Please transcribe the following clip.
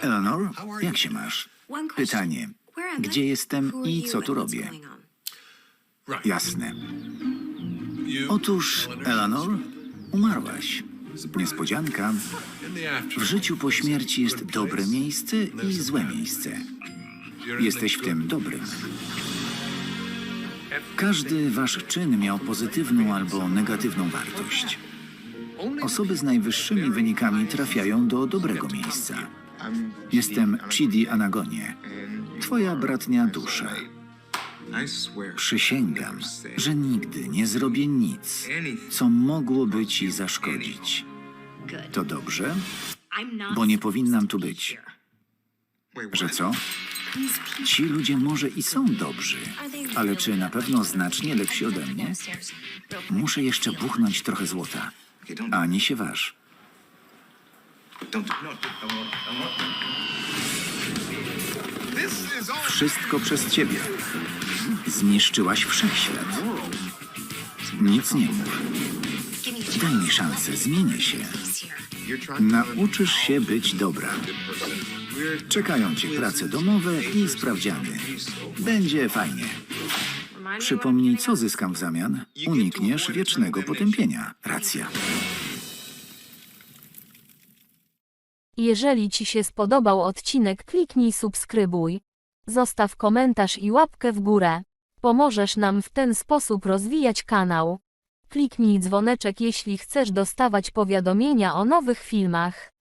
Eleanor, jak się masz? Pytanie. Gdzie jestem i co tu robię? Jasne. Otóż, Eleanor, umarłaś. Niespodzianka. W życiu po śmierci jest dobre miejsce i złe miejsce. Jesteś w tym dobrym. Każdy wasz czyn miał pozytywną albo negatywną wartość. Osoby z najwyższymi wynikami trafiają do dobrego miejsca. Jestem Chidi Anagonie, twoja bratnia dusza. Przysięgam, że nigdy nie zrobię nic, co mogłoby ci zaszkodzić. To dobrze? Bo nie powinnam tu być. Że co? Ci ludzie może i są dobrzy, ale czy na pewno znacznie lepsi ode mnie? Muszę jeszcze buchnąć trochę złota. Ani się waż. Wszystko przez ciebie. Zniszczyłaś wszechświat. Nic nie mów. Daj mi szansę, zmienię się. Nauczysz się być dobra. Czekają cię prace domowe i sprawdziany. Będzie fajnie. Przypomnij, co zyskam w zamian. Unikniesz wiecznego potępienia. Racja. Jeżeli Ci się spodobał odcinek, kliknij subskrybuj. Zostaw komentarz i łapkę w górę. Pomożesz nam w ten sposób rozwijać kanał. Kliknij dzwoneczek, jeśli chcesz dostawać powiadomienia o nowych filmach.